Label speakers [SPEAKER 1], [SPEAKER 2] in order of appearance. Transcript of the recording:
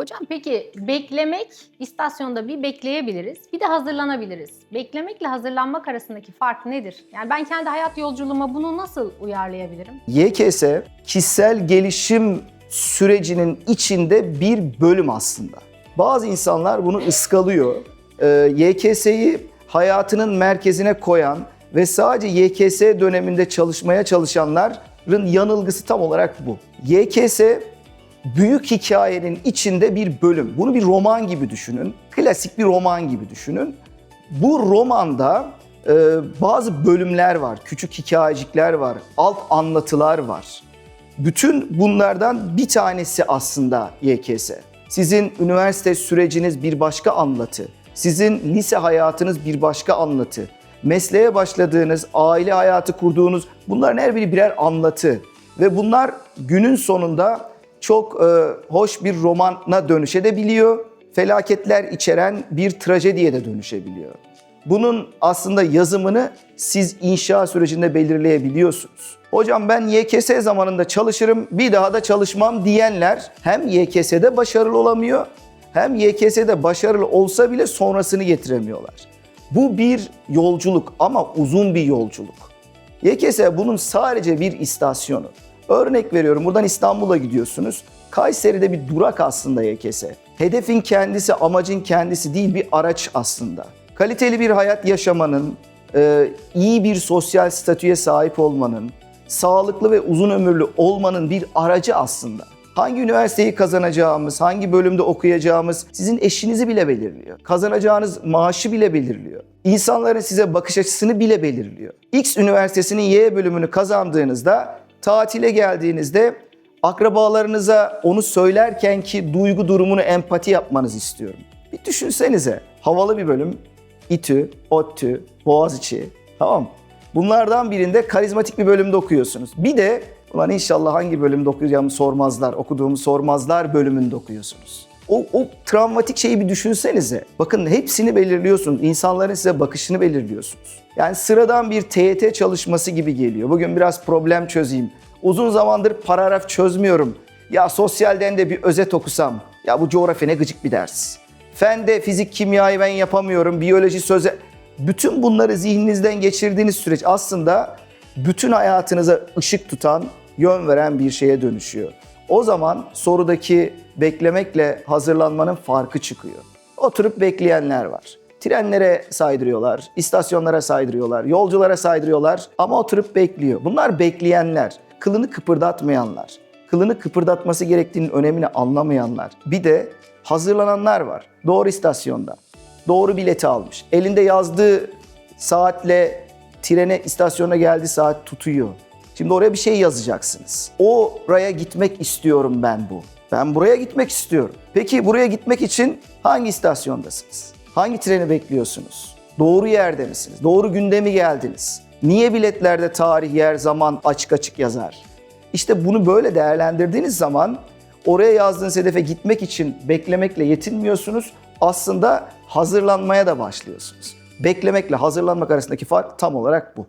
[SPEAKER 1] Hocam peki beklemek istasyonda bir bekleyebiliriz, bir de hazırlanabiliriz. Beklemekle hazırlanmak arasındaki fark nedir? Yani ben kendi hayat yolculuğuma bunu nasıl uyarlayabilirim?
[SPEAKER 2] YKS kişisel gelişim sürecinin içinde bir bölüm aslında. Bazı insanlar bunu ıskalıyor. Ee, YKS'yi hayatının merkezine koyan ve sadece YKS döneminde çalışmaya çalışanların yanılgısı tam olarak bu. YKS büyük hikayenin içinde bir bölüm. Bunu bir roman gibi düşünün. Klasik bir roman gibi düşünün. Bu romanda e, bazı bölümler var, küçük hikayecikler var, alt anlatılar var. Bütün bunlardan bir tanesi aslında YKS. Sizin üniversite süreciniz bir başka anlatı. Sizin lise hayatınız bir başka anlatı. Mesleğe başladığınız, aile hayatı kurduğunuz bunların her biri birer anlatı. Ve bunlar günün sonunda çok e, hoş bir romana dönüşebiliyor. Felaketler içeren bir trajediye de dönüşebiliyor. Bunun aslında yazımını siz inşa sürecinde belirleyebiliyorsunuz. Hocam ben YKS zamanında çalışırım, bir daha da çalışmam diyenler hem YKS'de başarılı olamıyor, hem YKS'de başarılı olsa bile sonrasını getiremiyorlar. Bu bir yolculuk ama uzun bir yolculuk. YKS bunun sadece bir istasyonu. Örnek veriyorum buradan İstanbul'a gidiyorsunuz. Kayseri'de bir durak aslında YKS. Hedefin kendisi, amacın kendisi değil bir araç aslında. Kaliteli bir hayat yaşamanın, e, iyi bir sosyal statüye sahip olmanın, sağlıklı ve uzun ömürlü olmanın bir aracı aslında. Hangi üniversiteyi kazanacağımız, hangi bölümde okuyacağımız sizin eşinizi bile belirliyor. Kazanacağınız maaşı bile belirliyor. İnsanların size bakış açısını bile belirliyor. X üniversitesinin Y bölümünü kazandığınızda, tatile geldiğinizde akrabalarınıza onu söylerken ki duygu durumunu empati yapmanızı istiyorum. Bir düşünsenize. Havalı bir bölüm. İTÜ, ODTÜ, Boğaziçi. Tamam? Bunlardan birinde karizmatik bir bölümde okuyorsunuz. Bir de ulan inşallah hangi bölümde okuyacağımı sormazlar, okuduğumu sormazlar bölümünde okuyorsunuz. O, o travmatik şeyi bir düşünsenize. Bakın hepsini belirliyorsunuz. İnsanların size bakışını belirliyorsunuz. Yani sıradan bir TYT çalışması gibi geliyor. Bugün biraz problem çözeyim. Uzun zamandır paragraf çözmüyorum. Ya sosyalden de bir özet okusam. Ya bu coğrafya ne gıcık bir ders. Fende fizik, kimyayı ben yapamıyorum. Biyoloji, söze... Bütün bunları zihninizden geçirdiğiniz süreç aslında bütün hayatınıza ışık tutan, yön veren bir şeye dönüşüyor. O zaman sorudaki beklemekle hazırlanmanın farkı çıkıyor. Oturup bekleyenler var. Trenlere saydırıyorlar, istasyonlara saydırıyorlar, yolculara saydırıyorlar ama oturup bekliyor. Bunlar bekleyenler, kılını kıpırdatmayanlar, kılını kıpırdatması gerektiğinin önemini anlamayanlar. Bir de hazırlananlar var. Doğru istasyonda, doğru bileti almış. Elinde yazdığı saatle trene istasyona geldi saat tutuyor. Şimdi oraya bir şey yazacaksınız. Oraya gitmek istiyorum ben bu. Ben buraya gitmek istiyorum. Peki buraya gitmek için hangi istasyondasınız? Hangi treni bekliyorsunuz? Doğru yerde misiniz? Doğru günde mi geldiniz? Niye biletlerde tarih, yer, zaman açık açık yazar? İşte bunu böyle değerlendirdiğiniz zaman oraya yazdığınız hedefe gitmek için beklemekle yetinmiyorsunuz. Aslında hazırlanmaya da başlıyorsunuz. Beklemekle hazırlanmak arasındaki fark tam olarak bu.